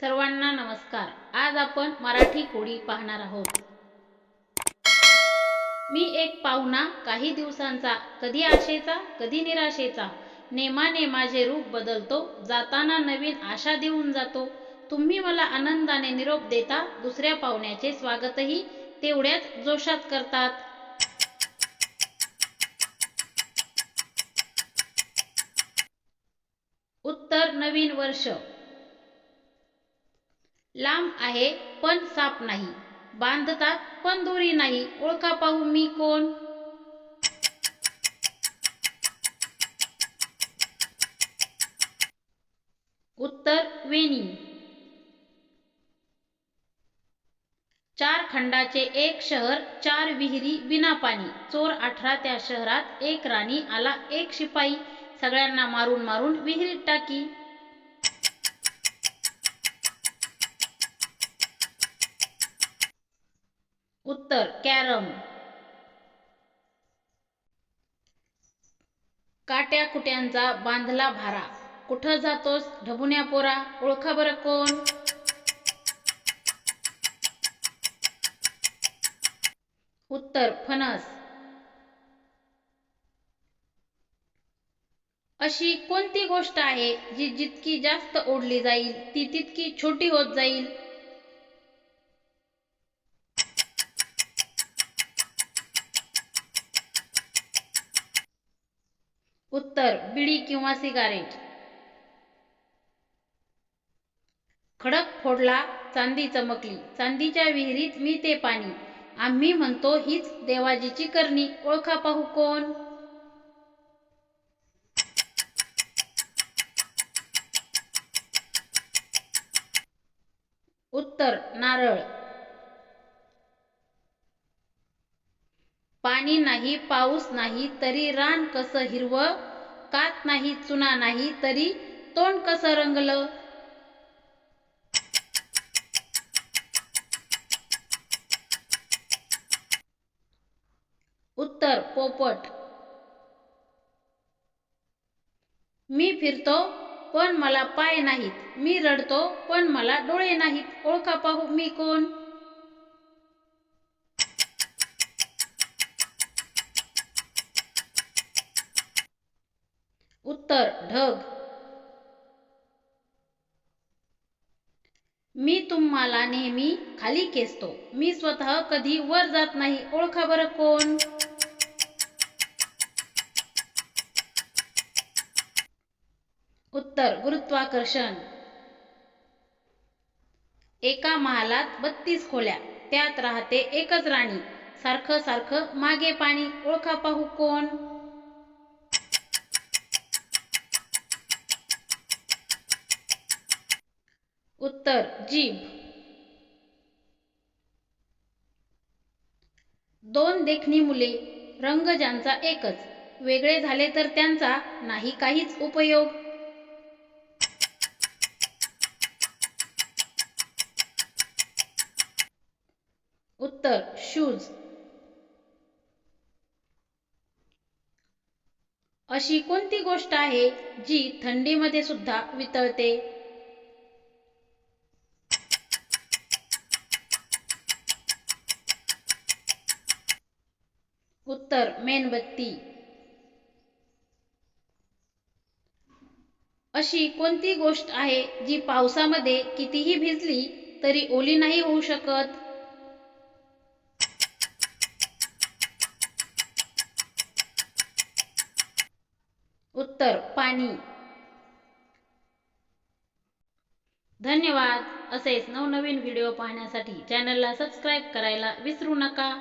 सर्वांना नमस्कार. आज आपण मराठी कोडी पाहणार आहोत. मी एक पाहुणा काही दिवसांचा कधी आशेचा कधी निराशेचा. नेमाने माझे रूप बदलतो जाताना नवीन आशा देऊन जातो. तुम्ही मला आनंदाने निरोप देता दुसऱ्या पाहुण्याचे स्वागतही तेवढ्याच जोशात करतात. उत्तर नवीन वर्ष. लांब आहे पण साप नाही. बांधतात पण दोरी नाही. ओळखा पाहू मी कोण? उत्तर वेणी. चार खंडाचे एक शहर चार विहिरी बिना पाणी. चोर अठरा त्या शहरात एक राणी आला एक शिपाई. सगळ्यांना मारून मारून विहिरीत टाकी. उत्तर कॅरम. काट्या कुट्यांचा बांधला भारा. कुठं जातोस? ढबुन्या पोरा ओळखा बरं कोण? उत्तर फणस. अशी कोणती गोष्ट आहे जी जितकी जास्त ओढली जाईल ती तितकी छोटी होत जाईल? उत्तर बिडी किंवा सिगारेट. खडक फोडला चांदी चमकली. चांदीच्या विहिरीत मी ते पाणी. आम्ही म्हणतो हीच देवाजीची करणी. ओळखा पाहू कोण? उत्तर नारळ. पाणी नाही पाऊस नाही तरी रान कसं हिरवं? कात नाही चुना नाही तरी तोंड कसं रंगलं? उत्तर पोपट. मी फिरतो पण मला पाय नाहीत. मी रडतो पण मला डोळे नाहीत. ओळखा पाहू मी कोण? उत्तर ढग. मी तुम्हाला नेहमी खाली खेचतो. मी स्वतः कधी वर जात नाही. ओळखा बरं कोण? उत्तर गुरुत्वाकर्षण. एका महालात बत्तीस खोल्या. त्यात राहते एकच राणी. सारखं सारखं मागे पाणी. ओळखा पाहू कोण? उत्तर जीभ. दोन देखणी मुले रंग ज्यांचा एकच. वेगळे झाले तर त्यांचा नाही काहीच उपयोग. उत्तर शूज अशी कोणती गोष्ट आहे जी थंडीमध्ये सुद्धा वितळते? उत्तर मेणबत्ती. अशी कोणती गोष्ट आहे जी पावसामध्ये कितीही भिजली तरी ओली नाही होऊ शकत? उत्तर पाणी. धन्यवाद. असेच नवनवीन व्हिडिओ पाहण्यासाठी चॅनलला सबस्क्राईब करायला विसरू नका.